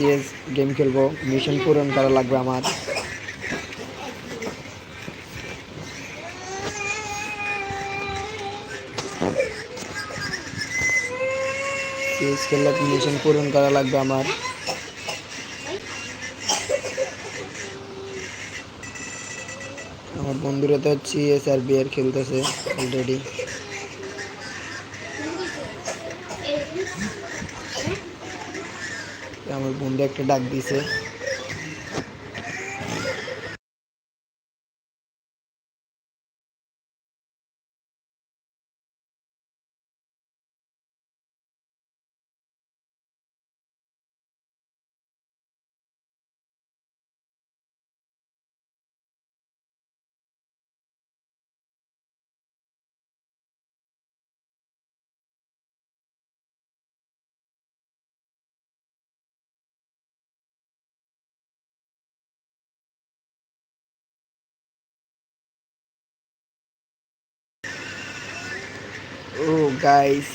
CS game খেলব। Mission পূরণ করা লাগবে আমার। সিএস খেললে মিশন পূরণ করা লাগবে আমার। আমার বন্ধুরা তো সিএস আর বিয়ার খেলতেছে অলরেডি বন্ধু একটা ডাক দিছে ও গাইস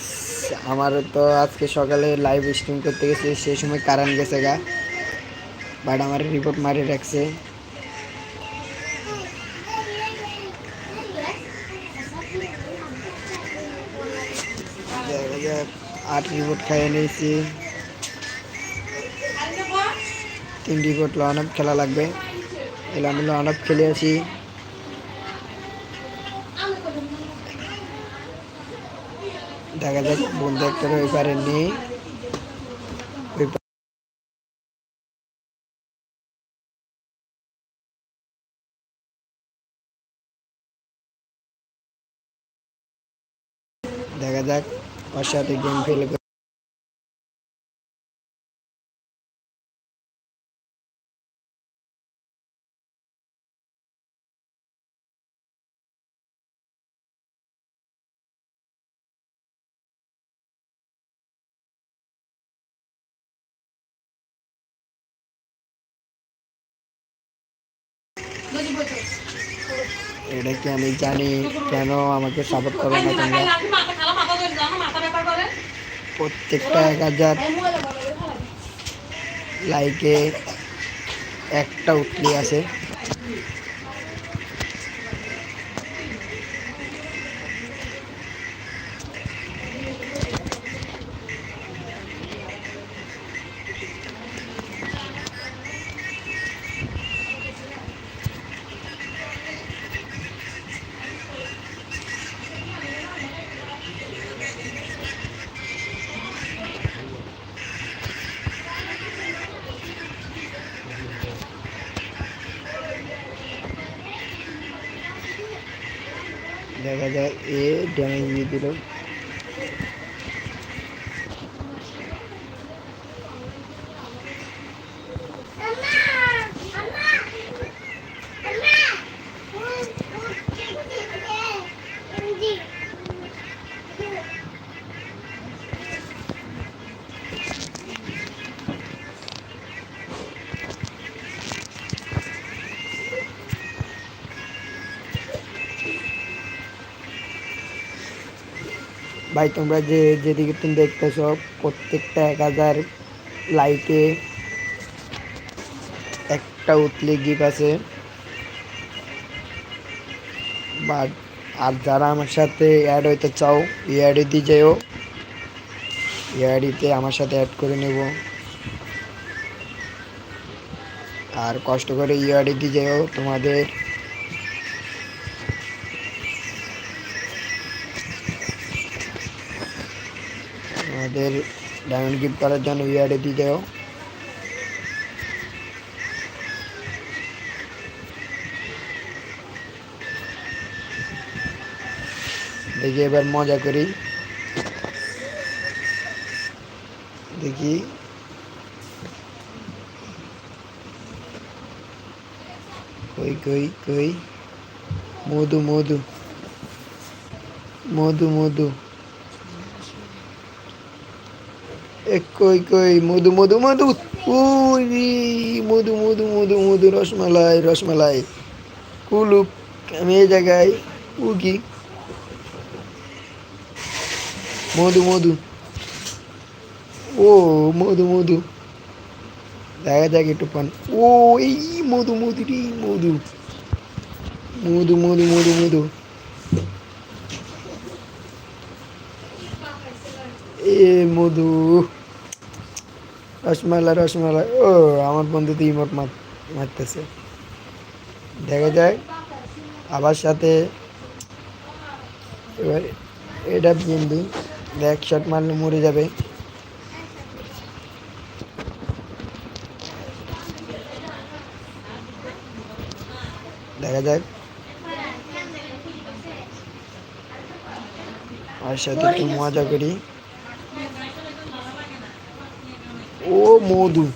আমার তো আজকে সকালে লাইভ স্ট্রিম করতে গেছে, সেই সময় কারেন্ট গেছে গা। বাট আমার রিপোর্ট মারি রাখছে। আট রিপোর্ট খাইয়ে নিয়েছি। তিন রিপোর্ট লন খেলা লাগবে। এলে আমি লন খেলে আসি দেখা যাক বন্ধু একটা ওই নেই। দেখা যাক ওর সাথে গেম খেলে এটা কি আমি জানি, কেন আমাকে সাপোর্ট করো না তোমরা? প্রত্যেকটা এক হাজার লাইকে একটা উঠলি আছে। দেখা যায় এ ড্যামেজ দিয়ে দিল। ভাই, তোমরা যে যেদিকে তুমি দেখতেছ, প্রত্যেকটা এক হাজার লাইকে একটা উতলি গিফট আছে। বা আর যারা আমার সাথে অ্যাড হইতে চাও এই আইডি যেও এই আমার সাথে অ্যাড করে নেব। আর কষ্ট করে এই আইডি যেও তোমাদের আমাদের ডায়মন্ড গিফট করার জন্য ইয়ার্ডে দিয়ে দেও দেখি এবার মজা করি দেখি কই কই কই মধু মধু মধু মধু এ কই কই, মধু মধু মধু। উই মধু মধু মধু মধু, রসমালাই রসমালাই। কুলুপ, আমি এই জায়গায় উকি মধু মধু। ও, মধু মধু। দেখা যাক একটু পান ও, এই মধু মধু রে মধু। মধু মধু মধু মধু। মধু। রসমালাই রসমালাই। ও, আমার বন্ধু তো ইমোট মার- মারতেছে। দেখা যায় আবার সাথে এবার এটা বিএনবি এক শট মারলে মরে যাবে। দেখা যাক। আর সাথে একটু মজা করি। Ô mundo.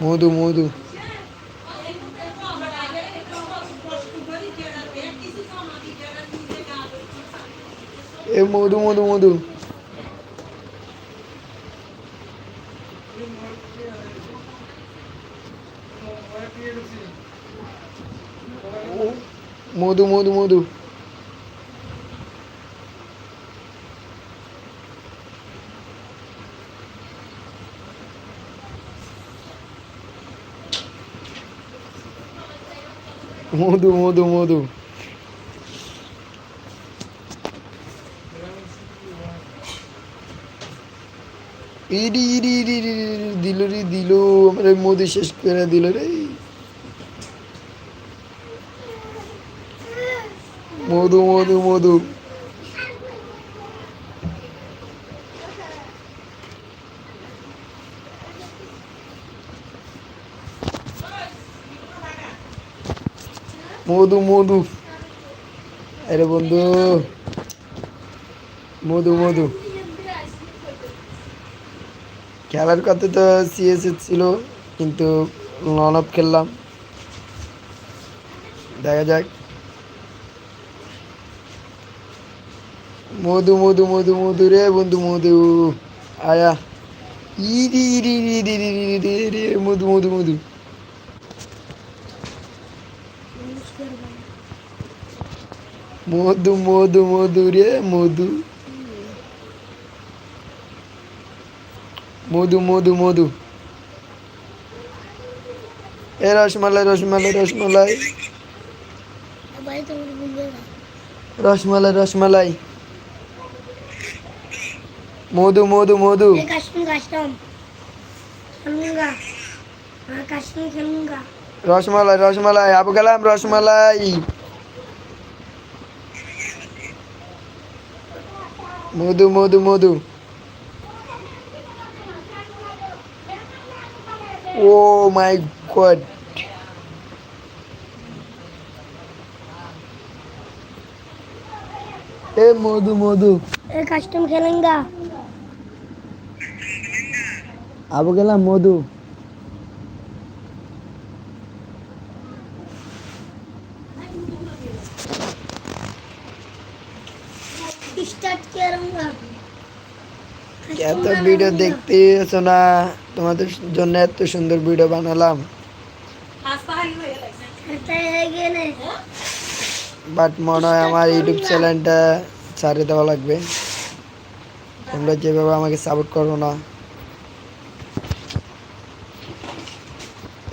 Mundo, mundo. Eu mudo, mudo, mudo. মধু মধু মধু। মধু মধু মধু। ইডি ইডি ইডি দিল রে, দিল। আমার মধু শেষ করে দিল রে। মধু মধু মধু। মধু মধু। আরে বন্ধু, মধু মধু। খেলার কথা তো সিএসএস ছিল, কিন্তু অফ খেললাম। দেখা যাক। মধু মধু মধু মধু রে বন্ধু মধু। আয়া। ইরি ইরি ইরি ইরি ইরি মধু মধু মধু। মধু মধু মধু রে মধু। মধু মধু মধু। এ রসমালাই রসমালাই রসমালাই। রসমালাই রসমালাই। মধু মধু মধু। রসমালাই রসমালাই আবু গেলাম রসমালাই। মধু মধু মধু। Oh my god. ए मधु मधु ए कस्टम खेलेंगे আবু গেলাম মধু। এত ভিডিও দেখতে এসো না? তোমাদের জন্য এত সুন্দর ভিডিও বানালাম। বাট মনে হয় আমার ইউটিউব চ্যানেলটা ছাড়িয়ে দেওয়া লাগবে। তোমরা যেভাবে আমাকে সাপোর্ট করো না।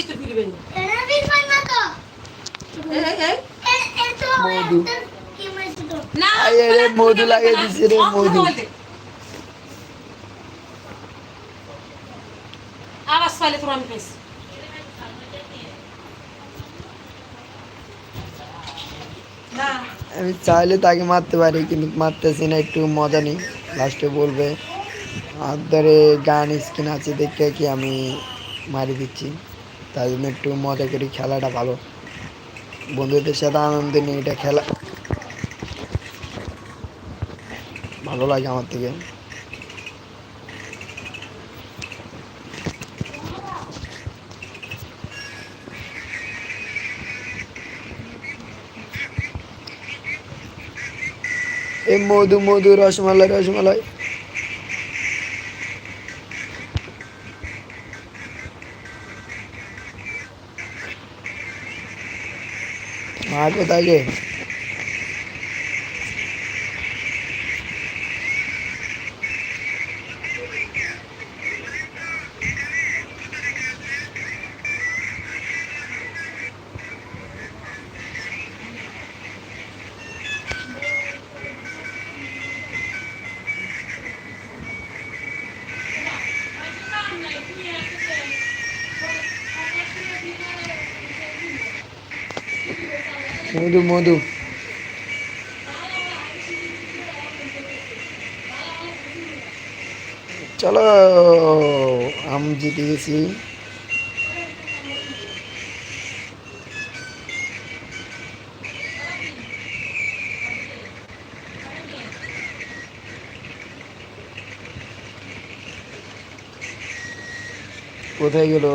তো না। তো। মধু। না আরে, লাগিয়ে দিছে রে, মধু। আওয়াজ পাইলে তোর আমি পেয়েছি আমি চাইলে তাকে মারতে পারি কিন্তু মারতেছি না একটু মজা নেই। লাস্টে বলবে আর ধরে গান স্কিন আছে দেখে কি আমি মারি দিচ্ছি? তাই জন্য একটু মজা করি, খেলাটা ভালো। বন্ধুদের সাথে আনন্দ নিয়ে এটা খেলা। ভালো লাগে আমার থেকে। এই মধু মধু, রসমালাই রসমালাই। মা কোথায় গে মধু মধু। চলো আম জিতে গেছি। কোথায় গেল?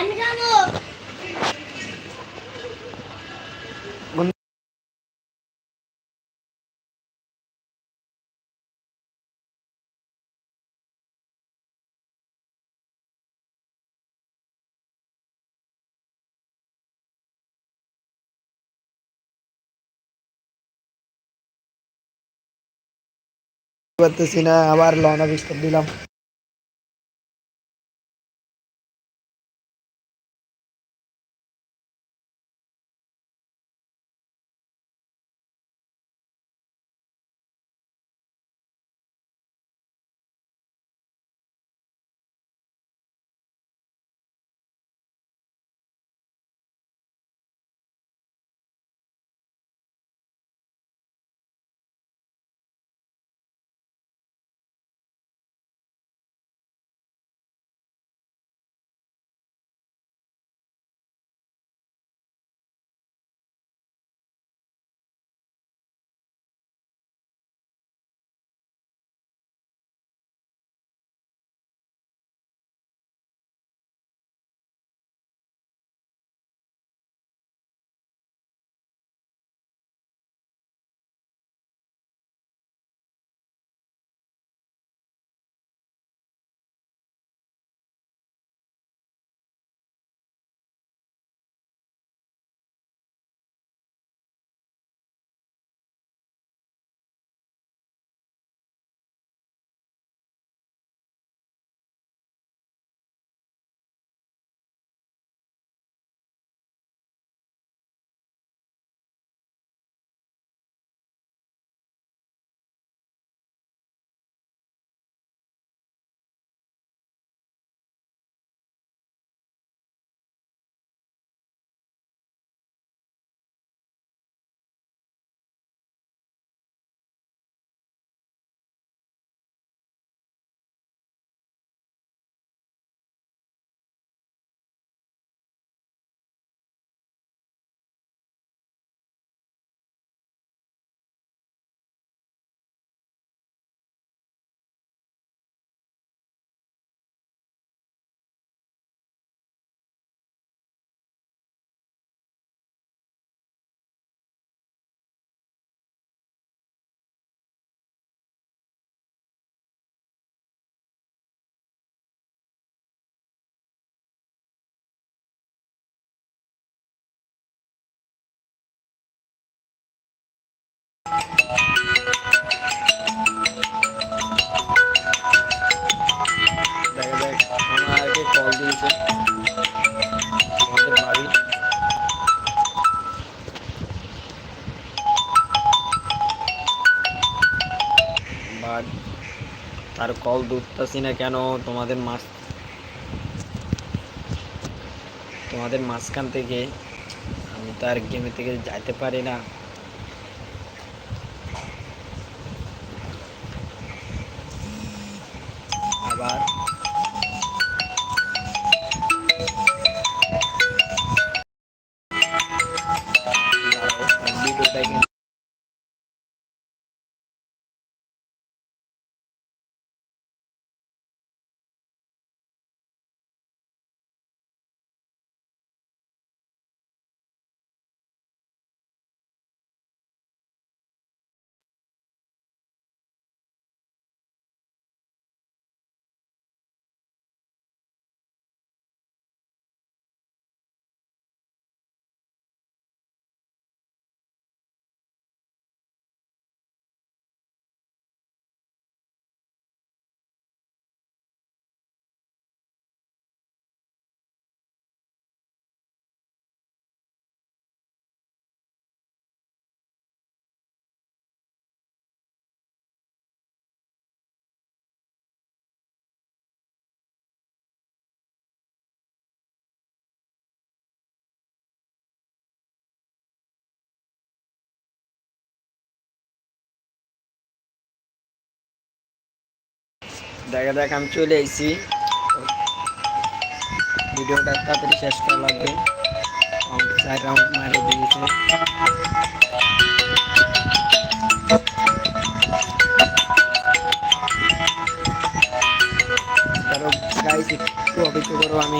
আমি খাব পারতেছি না আবার লনা বিস্তার দিলাম ধরতেছি না কেন? তোমাদের মাছ তোমাদের মাঝখান থেকে আমি তো আর গেমে থেকে যাইতে পারি না। দেখা দেখ, আমি চলে আইছি। ভিডিওটা তাড়াতাড়ি শেষ করা লাগবে। চার রাউন্ড মারে দিয়েছে। একটু অপেক্ষা করো, আমি